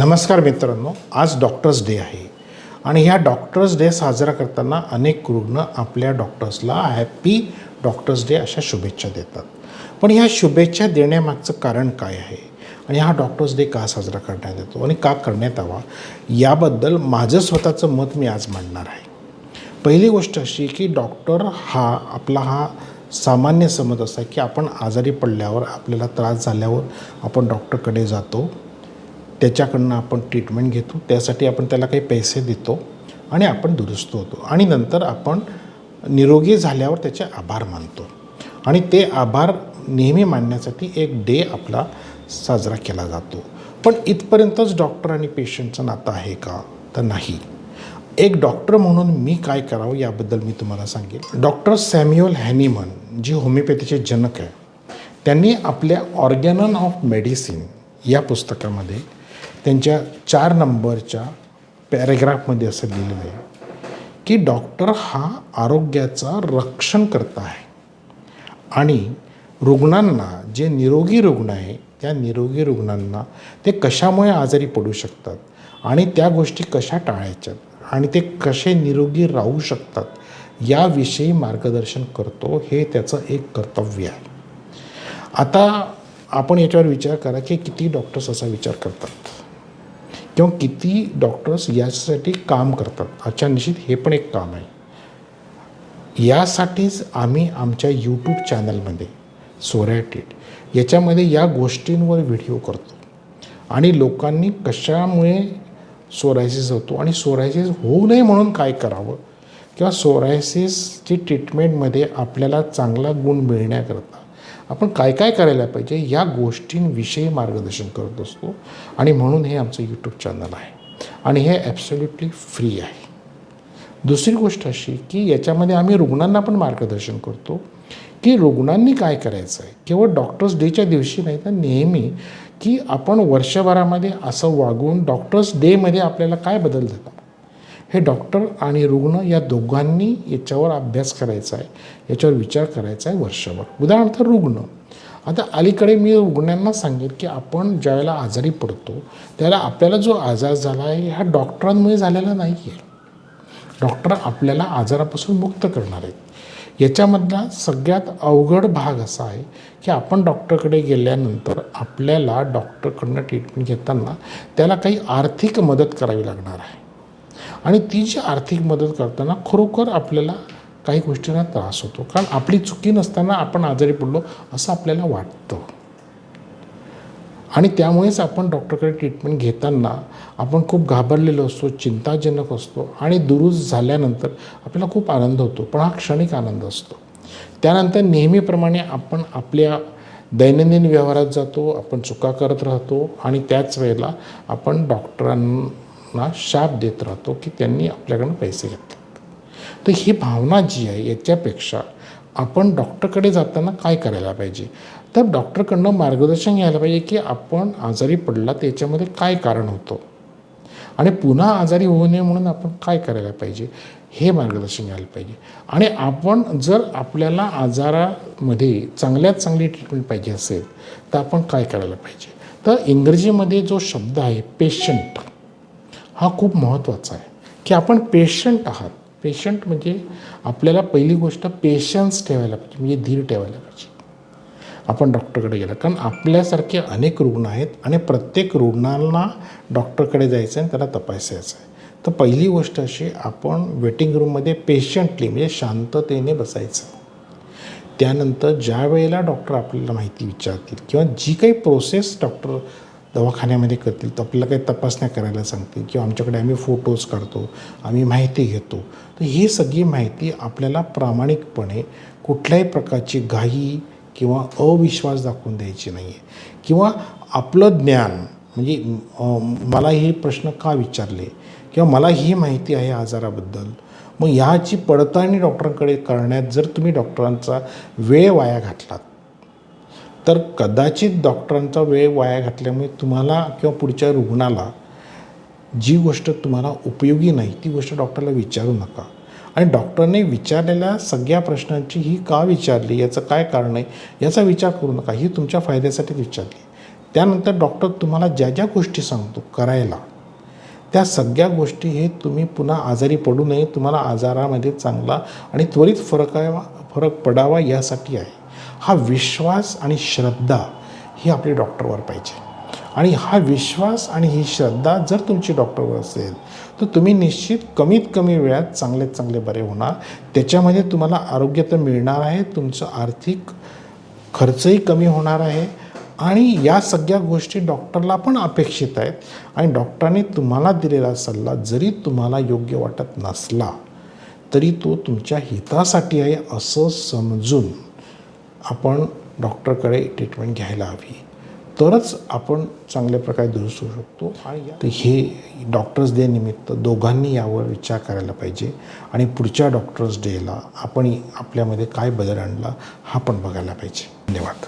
नमस्कार मित्रांनो आज डॉक्टर्स डे आहे. आणि ह्या डॉक्टर्स डे साजरा करताना अनेक रुग्ण आपल्या डॉक्टर्सला हॅपी डॉक्टर्स डे अशा शुभेच्छा देतात. पण ह्या शुभेच्छा देण्यामागचं कारण काय आहे? आणि हा डॉक्टर्स डे का साजरा करण्यात येतो? आणि का करण्यात यावा? याबद्दल माझं स्वतःचं मत मी आज मांडणार आहे. पहिली गोष्ट अशी की डॉक्टर हा आपला हा सामान्य समज असा की आपण आजारी पडल्यावर आपल्याला त्रास झाल्यावर आपण डॉक्टरकडे जातो. त्याच्याकडनं आपण ट्रीटमेंट घेतो. त्यासाठी आपण त्याला काही पैसे देतो आणि आपण दुरुस्त होतो. आणि नंतर आपण निरोगी झाल्यावर त्याचे आभार मानतो. आणि ते आभार नेहमी मानण्यासाठी एक डे आपला साजरा केला जातो. पण इथपर्यंतच डॉक्टर आणि पेशंटचं नातं आहे का? तर नाही. एक डॉक्टर म्हणून मी काय करावं याबद्दल मी तुम्हाला सांगेन डॉक्टर सॅम्युअल हॅनिमन जे होमिओपॅथीचे जनक आहे त्यांनी आपल्या ऑर्गॅनन ऑफ मेडिसिन या पुस्तकामध्ये त्यांच्या चार नंबरच्या पॅरेग्राफमध्ये असं लिहिलेलं आहे की डॉक्टर हा आरोग्याचा रक्षण करता आहे. आणि रुग्णांना जे निरोगी रुग्ण आहे त्या निरोगी रुग्णांना ते कशामुळे आजारी पडू शकतात आणि त्या गोष्टी कशा टाळायच्यात आणि ते कसे निरोगी राहू शकतात याविषयी मार्गदर्शन करतो हे त्याचं एक कर्तव्य आहे. आता आपण याच्यावर विचार करा की किती डॉक्टर्स असा विचार करतात. किंवा किती डॉक्टर्स यासाठी काम करतात? अच्छा निश्चित हे पण एक काम आहे. यासाठीच आम्ही आमच्या यूट्यूब चॅनलमध्ये सोरॅटेड याच्यामध्ये या गोष्टींवर व्हिडिओ करतो. आणि लोकांनी कशामुळे सोरायसिस होतो आणि सोरायसिस होऊ नये म्हणून काय करावं? किंवा सोरायसिसची ट्रीटमेंटमध्ये आपल्याला चांगला गुण मिळण्याकरता आपण काय काय करायला पाहिजे या गोष्टींविषयी मार्गदर्शन करत असतो. आणि म्हणून हे आमचं यूट्यूब चॅनल आहे. आणि हे ॲब्सोल्युटली फ्री आहे. दुसरी गोष्ट अशी की याच्यामध्ये आम्ही रुग्णांना पण मार्गदर्शन करतो. की रुग्णांनी काय करायचं आहे? केवळ डॉक्टर्स डेच्या दिवशी नाही तर नेहमी की आपण वर्षभरामध्ये असं वागून डॉक्टर्स डेमध्ये आपल्याला काय बदल जातात हे डॉक्टर आणि रुग्ण या दोघांनी याच्यावर अभ्यास करायचा आहे. याच्यावर विचार करायचा आहे वर्षभर. उदाहरणार्थ रुग्ण. आता अलीकडे मी रुग्णांना सांगेन की आपण ज्यावेळेला आजारी पडतो त्याला आपल्याला जो आजार झाला आहे हा डॉक्टरांमुळे झालेला नाही आहे डॉक्टर आपल्याला आजारापासून मुक्त करणार आहेत. याच्यामधला सगळ्यात अवघड भाग असा आहे की आपण डॉक्टरकडे गेल्यानंतर आपल्याला डॉक्टरकडनं ट्रीटमेंट घेताना त्याला काही आर्थिक मदत करावी लागणार आहे. आणि ती जी आर्थिक मदत करताना खरोखर आपल्याला काही गोष्टींना त्रास होतो. कारण आपली चुकी नसताना आपण आजारी पडलो असं आपल्याला वाटतं. आणि त्यामुळेच आपण डॉक्टरकडे ट्रीटमेंट घेताना आपण खूप घाबरलेलो असतो चिंताजनक असतो आणि दुरुस्त झाल्यानंतर आपल्याला खूप आनंद होतो. पण हा क्षणिक आनंद असतो. त्यानंतर नेहमीप्रमाणे आपण आपल्या दैनंदिन व्यवहारात जातो आपण चुका करत राहतो आणि त्याच वेळेला आपण डॉक्टरां ना शाप देत राहतो की त्यांनी आपल्याकडून पैसे घेतात. तर ही भावना जी आहे याच्यापेक्षा आपण डॉक्टरकडे जाताना काय करायला पाहिजे? तर डॉक्टरकडनं मार्गदर्शन घ्यायला पाहिजे की आपण आजारी पडला त्याच्यामध्ये काय कारण होतं? आणि पुन्हा आजारी होऊ नये म्हणून आपण काय करायला पाहिजे? हे मार्गदर्शन घ्यायला पाहिजे. आणि आपण जर आपल्याला आजारामध्ये चांगल्यात चांगली ट्रीटमेंट पाहिजे असेल तर आपण काय करायला पाहिजे? तर इंग्रजीमध्ये जो शब्द आहे पेशंट हा खूप महत्त्वाचा आहे. की आपण पेशंट आहात. पेशंट म्हणजे आपल्याला पहिली गोष्ट पेशन्स ठेवायला पाहिजे म्हणजे धीर ठेवायला पाहिजे. आपण डॉक्टरकडे गेला कारण आपल्यासारखे अनेक रुग्ण आहेत आणि प्रत्येक रुग्णांना डॉक्टरकडे जायचं आहे आणि त्याला तपासायचं आहे. तर पहिली गोष्ट अशी आपण वेटिंग रूममध्ये पेशंटली म्हणजे शांततेने बसायचं. त्यानंतर ज्या वेळेला डॉक्टर आपल्याला माहिती विचारतील किंवा जी काही प्रोसेस डॉक्टर दवाखान्यामध्ये करतील तर आपल्याला काही तपासण्या करायला सांगतील किंवा आमच्याकडे आम्ही फोटोज काढतो आम्ही माहिती घेतो. तर ही सगळी माहिती आपल्याला प्रामाणिकपणे कुठल्याही प्रकारची घाई किंवा अविश्वास दाखवून द्यायची नाही आहे किंवा आपलं ज्ञान म्हणजे मला हे प्रश्न का विचारले? किंवा मला ही माहिती आहे आजाराबद्दल. मग ह्याची पडताळणी डॉक्टरांकडे करण्यात जर तुम्ही डॉक्टरांचा वेळ वाया घातलात तर कदाचित डॉक्टरांचा वेळ वाया घातल्यामुळे तुम्हाला किंवा पुढच्या रुग्णाला जी गोष्ट तुम्हाला उपयोगी नाही ती गोष्ट डॉक्टरला विचारू नका. आणि डॉक्टरने विचारलेल्या सगळ्या प्रश्नांची ही का विचारली याचं काय कारण आहे याचा विचार करू नका. ही तुमच्या फायद्यासाठीच विचारली. त्यानंतर डॉक्टर तुम्हाला ज्या ज्या गोष्टी सांगतो करायला त्या सगळ्या गोष्टी हे तुम्ही पुन्हा आजारी पडू नये तुम्हाला आजारामध्ये चांगला आणि त्वरित फरक फरक पडावा यासाठी आहे. हा विश्वास आणि श्रद्धा ही आपली डॉक्टरवर पाहिजे. आणि हा विश्वास आणि ही श्रद्धा जर तुमची डॉक्टरवर असेल तर तुम्ही निश्चित कमीत कमी वेळात चांगले चांगले बरे होणार. त्याच्यामध्ये तुम्हाला आरोग्य तर मिळणार आहे तुमचं आर्थिक खर्चही कमी होणार आहे. आणि या सगळ्या गोष्टी डॉक्टरला पण अपेक्षित आहेत. आणि डॉक्टरने तुम्हाला दिलेला सल्ला जरी तुम्हाला योग्य वाटत नसला तरी तो तुमच्या हितासाठी आहे असं समजून आपण डॉक्टरकडे ट्रीटमेंट घ्यायला हवी. तरच आपण चांगल्या प्रकारे दुरुस्त होऊ शकतो आणि तर हे डॉक्टर्स डे निमित्त दोघांनी यावर विचार करायला पाहिजे. आणि पुढच्या डॉक्टर्स डेला आपण आपल्यामध्ये काय बदल आणला हा पण बघायला पाहिजे. धन्यवाद.